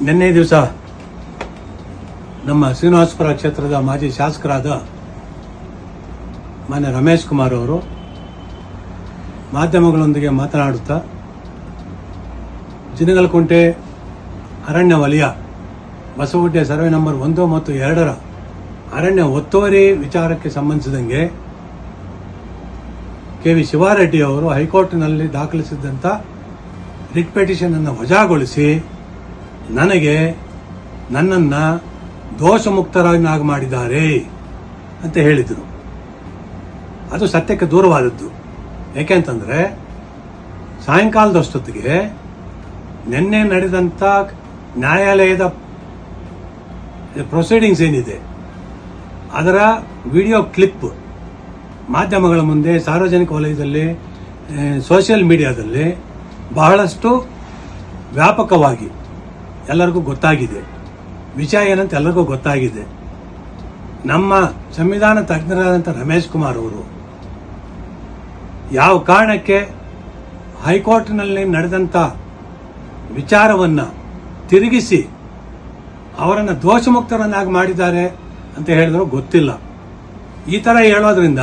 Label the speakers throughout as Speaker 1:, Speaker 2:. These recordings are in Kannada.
Speaker 1: ನಿನ್ನೆ ದಿವಸ ನಮ್ಮ ಶ್ರೀನಿವಾಸಪುರ ಕ್ಷೇತ್ರದ ಮಾಜಿ ಶಾಸಕರಾದ ಮಾನ್ಯ ರಮೇಶ್ ಕುಮಾರ್ ಅವರು ಮಾಧ್ಯಮಗಳೊಂದಿಗೆ ಮಾತನಾಡುತ್ತಾ, ಜಿನಗಲಕುಂಟೆ ಅರಣ್ಯ ವಲಯ, ಬಸವಗುಡ್ಡೆ ಸರ್ವೆ ನಂಬರ್ ಒಂದು ಮತ್ತು ಎರಡರ ಅರಣ್ಯ ಒತ್ತುವರಿ ವಿಚಾರಕ್ಕೆ ಸಂಬಂಧಿಸಿದಂಗೆ ಕೆ ವಿ ಶಿವಾರೆಡ್ಡಿ ಅವರು ಹೈಕೋರ್ಟ್ನಲ್ಲಿ ದಾಖಲಿಸಿದ್ದಂಥ ರಿಟ್ ಪಿಟಿಷನ್ ಅನ್ನು ವಜಾಗೊಳಿಸಿ ನನಗೆ ನನ್ನನ್ನು ದೋಷಮುಕ್ತರನ್ನಾಗಿ ಮಾಡಿದ್ದಾರೆ ಅಂತ ಹೇಳಿದರು. ಅದು ಸತ್ಯಕ್ಕೆ ದೂರವಾದದ್ದು. ಏಕೆಂತಂದರೆ ಸಾಯಂಕಾಲದಷ್ಟೊತ್ತಿಗೆ ನಿನ್ನೆ ನಡೆದಂಥ ನ್ಯಾಯಾಲಯದ ಪ್ರೊಸೀಡಿಂಗ್ಸ್ ಏನಿದೆ, ಅದರ ವಿಡಿಯೋ ಕ್ಲಿಪ್ ಮಾಧ್ಯಮಗಳ ಮುಂದೆ, ಸಾರ್ವಜನಿಕ ವಲಯದಲ್ಲಿ ಸೋಷಿಯಲ್ ಮೀಡಿಯಾದಲ್ಲಿ ಬಹಳಷ್ಟು ವ್ಯಾಪಕವಾಗಿ ಎಲ್ಲರಿಗೂ ಗೊತ್ತಾಗಿದೆ. ವಿಷಯ ಏನಂತ ಎಲ್ಲರಿಗೂ ಗೊತ್ತಾಗಿದೆ. ನಮ್ಮ ಸಂವಿಧಾನ ತಜ್ಞರಾದಂಥ ರಮೇಶ್ ಕುಮಾರ್ ಅವರು ಯಾವ ಕಾರಣಕ್ಕೆ ಹೈಕೋರ್ಟ್ನಲ್ಲಿ ನಡೆದಂಥ ವಿಚಾರವನ್ನು ತಿರುಗಿಸಿ ಅವರನ್ನು ದೋಷಮುಕ್ತರನ್ನಾಗಿ ಮಾಡಿದ್ದಾರೆ ಅಂತ ಹೇಳಿದ್ರು ಗೊತ್ತಿಲ್ಲ. ಈ ಥರ ಹೇಳೋದ್ರಿಂದ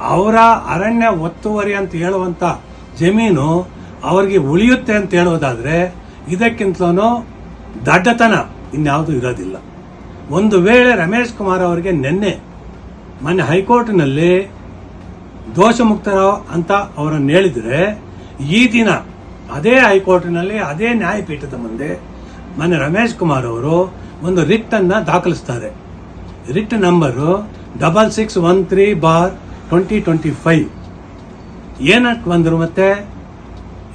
Speaker 1: ಅವರ ಅರಣ್ಯ ಒತ್ತುವರಿ ಅಂತ ಹೇಳುವಂಥ ಜಮೀನು ಅವರಿಗೆ ಉಳಿಯುತ್ತೆ ಅಂತ ಹೇಳೋದಾದರೆ ಇದಕ್ಕಿಂತಲೂ ದಡ್ಡತನ ಇನ್ಯಾವುದೂ ಇರೋದಿಲ್ಲ. ಒಂದು ವೇಳೆ ರಮೇಶ್ ಕುಮಾರ್ ಅವರಿಗೆ ನಿನ್ನೆ ಮೊನ್ನೆ ಹೈಕೋರ್ಟ್ನಲ್ಲಿ ದೋಷಮುಕ್ತರ ಅಂತ ಅವರನ್ನು ಹೇಳಿದ್ರೆ, ಈ ದಿನ ಅದೇ ಹೈಕೋರ್ಟ್ನಲ್ಲಿ ಅದೇ ನ್ಯಾಯಪೀಠದ ಮುಂದೆ ಮೊನ್ನೆ ರಮೇಶ್ ಕುಮಾರ್ ಅವರು ಒಂದು ರಿಟ್ ಅನ್ನ ದಾಖಲಿಸ್ತಾರೆ. Writ number double six one three bar twenty twenty five. ಏನಕ್ಕೆ ಬಂದರು ಮತ್ತೆ?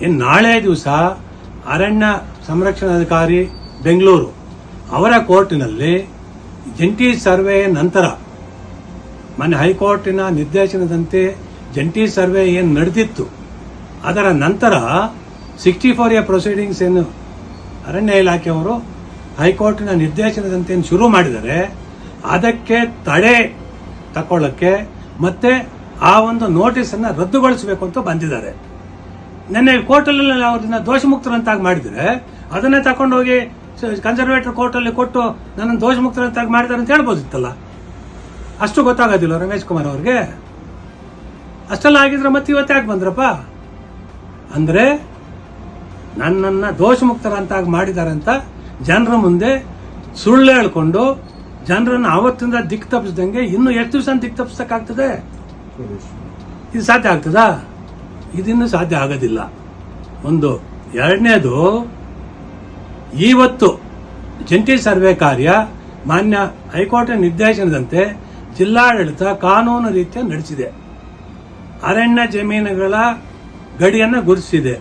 Speaker 1: ಇನ್ನು ನಾಳೆ ದಿವಸ ಅರಣ್ಯ ಸಂರಕ್ಷಣಾಧಿಕಾರಿ ಬೆಂಗಳೂರು. ಅವರ ಕೋರ್ಟಿನಲ್ಲಿ ಜಂಟಿ ಸರ್ವೆ ನಂತರ, ಮೊನ್ನೆ ಹೈಕೋರ್ಟಿನ ನಿರ್ದೇಶನದಂತೆ ಜಂಟಿ ಸರ್ವೆ ಏನು ನಡೆದಿತ್ತು, ಅದರ ನಂತರ ಸಿಕ್ಸ್ಟಿ ಫೋರ್ ಎ ಪ್ರೊಸೀಡಿಂಗ್ಸ್ ಏನು ಅರಣ್ಯ ಇಲಾಖೆಯವರು ಹೈಕೋರ್ಟಿನ ನಿರ್ದೇಶನದಂತೆ ಏನು ಶುರು ಮಾಡಿದರೆ, ಅದಕ್ಕೆ ತಡೆ ತಕೊಳ್ಳೋಕ್ಕೆ ಮತ್ತೆ ಆ ಒಂದು ನೋಟಿಸನ್ನು ರದ್ದುಗೊಳಿಸಬೇಕು ಅಂತ ಬಂದಿದ್ದಾರೆ. ನಿನ್ನೆ ಕೋರ್ಟಲ್ಲಿ ಅವ್ರನ್ನ ದೋಷಮುಕ್ತರಂತಾಗಿ ಮಾಡಿದರೆ ಅದನ್ನೇ ತಗೊಂಡೋಗಿ ಕನ್ಸರ್ವೇಟರ್ ಕೋರ್ಟಲ್ಲಿ ಕೊಟ್ಟು ನನ್ನನ್ನು ದೋಷಮುಕ್ತರಂತಾಗಿ ಮಾಡಿದ್ದಾರೆ ಅಂತ ಹೇಳ್ಬೋದಿತ್ತಲ್ಲ? ಅಷ್ಟು ಗೊತ್ತಾಗೋದಿಲ್ಲ ರಮೇಶ್ ಕುಮಾರ್ ಅವ್ರಿಗೆ. ಅಷ್ಟೆಲ್ಲ ಆಗಿದ್ರೆ ಮತ್ತೆ ಇವತ್ತು ಯಾಕೆ ಬಂದ್ರಪ್ಪ? ಅಂದ್ರೆ ನನ್ನನ್ನ ದೋಷಮುಕ್ತರಂತಾಗಿ ಮಾಡಿದ್ದಾರೆ ಅಂತ ಜನರ ಮುಂದೆ ಸುಳ್ಳು ಹೇಳ್ಕೊಂಡು ಜನರನ್ನು ಅವತ್ತಿಂದ ದಿಕ್ ತಪ್ಪಿಸ್ದಂಗೆ ಇನ್ನು ಎಷ್ಟು ದಿವಸ ದಿಕ್ ತಪ್ಪಿಸಕ್ಕಾಗ್ತದೆ? ಇದು ಸಾಧ್ಯ ಆಗ್ತದಾ? ಇದಿನ್ನು ಸಾಧ್ಯ ಆಗೋದಿಲ್ಲ. ಒಂದು, ಎರಡನೇದು ಇವತ್ತು ಜಂಟಿ ಸರ್ವೆ ಕಾರ್ಯ ಮಾನ್ಯ ಹೈಕೋರ್ಟ್ ನಿರ್ದೇಶನದಂತೆ ಜಿಲ್ಲಾಡಳಿತ ಕಾನೂನು ರೀತಿಯ ನಡೆಸಿದೆ. ಅರಣ್ಯ ಜಮೀನುಗಳ ಗಡಿಯನ್ನು ಗುರುತಿಸಿದೆ.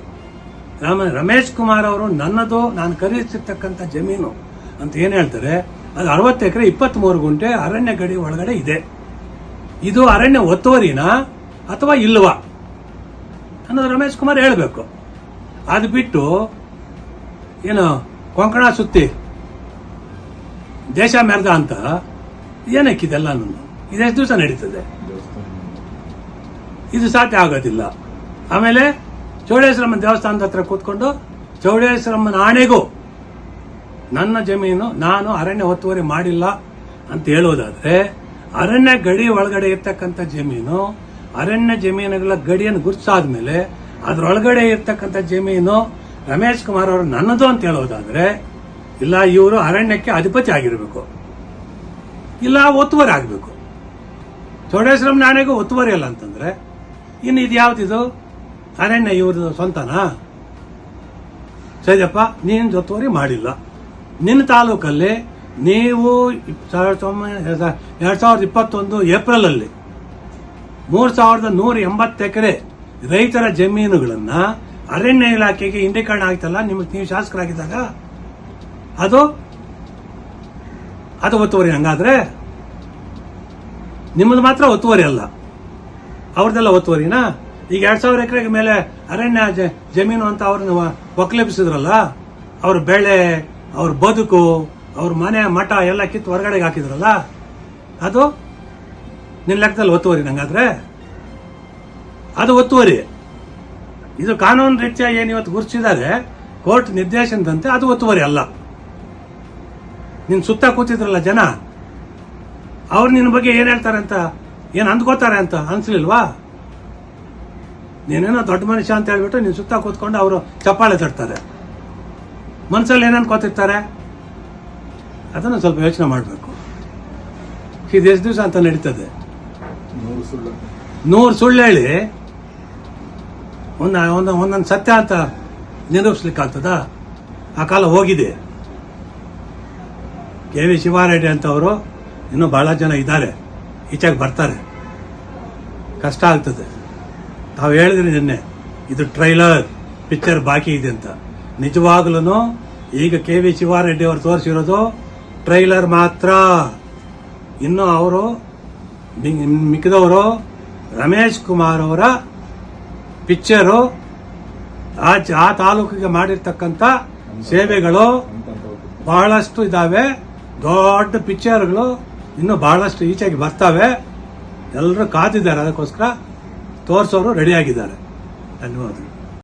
Speaker 1: ರಾಮ ರಮೇಶ್ ಕುಮಾರ್ ಅವರು ನನ್ನದು, ನಾನು ಖರೀದಿಸಿರ್ತಕ್ಕಂಥ ಜಮೀನು ಅಂತ ಏನು ಹೇಳ್ತಾರೆ, ಅದು ಅರವತ್ತು ಎಕರೆ ಇಪ್ಪತ್ತ್ಮೂರು ಗುಂಟೆ ಅರಣ್ಯ ಗಡಿ ಒಳಗಡೆ ಇದೆ. ಇದು ಅರಣ್ಯ ಒತ್ತುವರಿನಾ ಅಥವಾ ಇಲ್ವಾ ಅನ್ನೋದು ರಮೇಶ್ ಕುಮಾರ್ ಹೇಳಬೇಕು. ಅದು ಬಿಟ್ಟು ಏನು ಕೊಂಕಣ ಸುತ್ತಿ, ದೇಶ ಮೆರೆದ ಅಂತ ಏನಕ್ಕಿದೆಲ್ಲ ನಾನು ಇದೆಷ್ಟು ದಿವಸ ನಡೀತದೆ? ಇದು ಸಾಧ್ಯ ಆಗೋದಿಲ್ಲ. ಆಮೇಲೆ ಚೌಡೇಶ್ವರಮ್ಮನ ದೇವಸ್ಥಾನದ ಹತ್ರ ಕೂತ್ಕೊಂಡು ಚೌಡೇಶ್ವರಮ್ಮನ ಆಣೆಗೂ ನನ್ನ ಜಮೀನು ನಾನು ಅರಣ್ಯ ಒತ್ತುವರಿ ಮಾಡಿಲ್ಲ ಅಂತ ಹೇಳೋದಾದ್ರೆ, ಅರಣ್ಯ ಗಡಿ ಒಳಗಡೆ ಇರ್ತಕ್ಕಂಥ ಜಮೀನು, ಅರಣ್ಯ ಜಮೀನುಗಳ ಗಡಿಯನ್ನು ಗುರುತಿಸಾದ್ಮೇಲೆ ಅದರೊಳಗಡೆ ಇರ್ತಕ್ಕಂಥ ಜಮೀನು ರಮೇಶ್ ಕುಮಾರ್ ಅವರು ನನ್ನದು ಅಂತ ಹೇಳೋದಾದ್ರೆ, ಇಲ್ಲ, ಇವರು ಅರಣ್ಯಕ್ಕೆ ಅಧಿಪತಿ ಆಗಿರಬೇಕು. ಇಲ್ಲ, ಒತ್ತುವರಿ ಆಗಬೇಕು. ಚೌಡೇಶ್ವರಂ ನಾಣೆಗೂ ಒತ್ತುವರಿ ಅಲ್ಲ ಅಂತಂದ್ರೆ, ಇನ್ನು ಇದು ಯಾವ್ದಿದು? ಅರಣ್ಯ ಇವ್ರದ್ದು ಸ್ವಂತನಾ? ಸರಿಯಪ್ಪ, ನೀನು ಒತ್ತುವರಿ ಮಾಡಿಲ್ಲ. ನಿನ್ನ ತಾಲೂಕಲ್ಲಿ ನೀವು ಸಾವಿರದ ಎರಡ್ ಸಾವಿರದ ಇಪ್ಪತ್ತೊಂದು ಏಪ್ರಿಲ್ ಅಲ್ಲಿ ಮೂರ್ ಸಾವಿರದ ನೂರ ಎಂಬತ್ತು ಎಕರೆ ರೈತರ ಜಮೀನುಗಳನ್ನ ಅರಣ್ಯ ಇಲಾಖೆಗೆ ಇಂಡೀಕರಣ ಆಗ್ತಲ್ಲ ನಿಮಗೆ ನೀವು ಶಾಸಕರಾಗಿದ್ದಾಗ? ಅದು? ಅದು ಒತ್ತುವರಿ ಹಂಗಾದ್ರೆ? ನಿಮ್ಮದು ಮಾತ್ರ ಒತ್ತುವರಿ ಅಲ್ಲ. ಅವ್ರದ್ದೆಲ್ಲ ಒತ್ತುವರಿನಾ? ಈಗ ಎರಡು ಸಾವಿರ ಎಕರೆಗೆ ಮೇಲೆ ಅರಣ್ಯ ಜಮೀನು ಅಂತ ಅವ್ರನ್ನ ಒಕ್ಕಲೆಬ್ಸಿದ್ರಲ್ಲ, ಅವ್ರ ಬೆಳೆ, ಅವ್ರ ಬದುಕು, ಅವ್ರ ಮನೆ, ಮಠ ಎಲ್ಲ ಕಿತ್ತು ಹೊರಗಡೆಗೆ ಹಾಕಿದ್ರಲ್ಲ, ಅದು ನಿನ್ನ ಲೆಕ್ಕದಲ್ಲಿ ಒತ್ತುವರಿ ನಂಗಾದ್ರೆ ಅದು ಒತ್ತುವರಿ. ಇದು ಕಾನೂನು ರೀತಿಯ ಏನು ಇವತ್ತು ಗುರುತಿಸಿದ್ದಾರೆ ಕೋರ್ಟ್ ನಿರ್ದೇಶನದಂತೆ ಅದು ಒತ್ತುವರಿ ಅಲ್ಲ. ನಿನ್ ಸುತ್ತ ಕೂತಿದ್ರಲ್ಲ ಜನ. ಅವ್ರು ನಿನ್ನ ಬಗ್ಗೆ ಏನ್ ಹೇಳ್ತಾರೆ ಅಂತ ಏನ್ ಅಂದ್ಕೋತಾರೆ ಅಂತ ಅನ್ಸ್ಲಿಲ್ವಾ? ನೀನೇನೋ ದೊಡ್ಡ ಮನುಷ್ಯ ಅಂತ ಹೇಳ್ಬಿಟ್ಟು ನೀನ್ ಸುತ್ತ ಕೂತ್ಕೊಂಡು ಅವರು ಚಪ್ಪಾಳೆ ತಡ್ತಾರೆ ಮನಸ್ಸಲ್ಲಿ ಏನೇನು ಅನ್ಕೋತಿರ್ತಾರೆ ಅದನ್ನು ಸ್ವಲ್ಪ ಯೋಚನೆ ಮಾಡಬೇಕು. ಇದು ಎಷ್ಟು ದಿವಸ ಅಂತ ನಡೀತದೆ?
Speaker 2: ನೂರು ಸುಳ್ಳು
Speaker 1: ಹೇಳಿ. ಒಂದ ಒಂದ, ಒಂದೊಂದು ಸತ್ಯ ಅಂತ ನಿರೂಪಿಸ್ಲಿಕ್ಕಾಗ್ತದ ಆ ಕಾಲ ಹೋಗಿದೆ. ಕೆ ವಿ ಶಿವಾರೆಡ್ಡಿ ಅಂತವರು ಇನ್ನೂ ಬಹಳ ಜನ ಇದ್ದಾರೆ. ಈಚೆಗೆ ಬರ್ತಾರೆ. ಕಷ್ಟ ಆಗ್ತದೆ. ತಾವು ಹೇಳಿದ್ರಿ ನಿನ್ನೆ, ಇದು ಟ್ರೈಲರ್, ಪಿಕ್ಚರ್ ಬಾಕಿ ಇದೆ ಅಂತ. ನಿಜವಾಗ್ಲೂ ಈಗ ಕೆ ವಿ ಶಿವಾರೆಡ್ಡಿ ಅವರು ತೋರಿಸಿರೋದು ಟ್ರೈಲರ್ ಮಾತ್ರ. ಇನ್ನು ಅವರು ಮಿಕ್ಕಿದವರು ರಮೇಶ್ ಕುಮಾರ್ ಅವರ ಪಿಕ್ಚರು ಆ ತಾಲೂಕಿಗೆ ಮಾಡಿರ್ತಕ್ಕಂಥ ಸೇವೆಗಳು ಬಹಳಷ್ಟು ಇದಾವೆ. ದೊಡ್ಡ ಪಿಕ್ಚರ್ಗಳು ಇನ್ನೂ ಬಹಳಷ್ಟು ಈಚೆಗೆ ಬರ್ತವೆ. ಎಲ್ಲರೂ ಕಾದಿದ್ದಾರೆ. ಅದಕ್ಕೋಸ್ಕರ ತೋರಿಸೋರು ರೆಡಿಯಾಗಿದ್ದಾರೆ ಧನ್ಯವಾದಗಳು.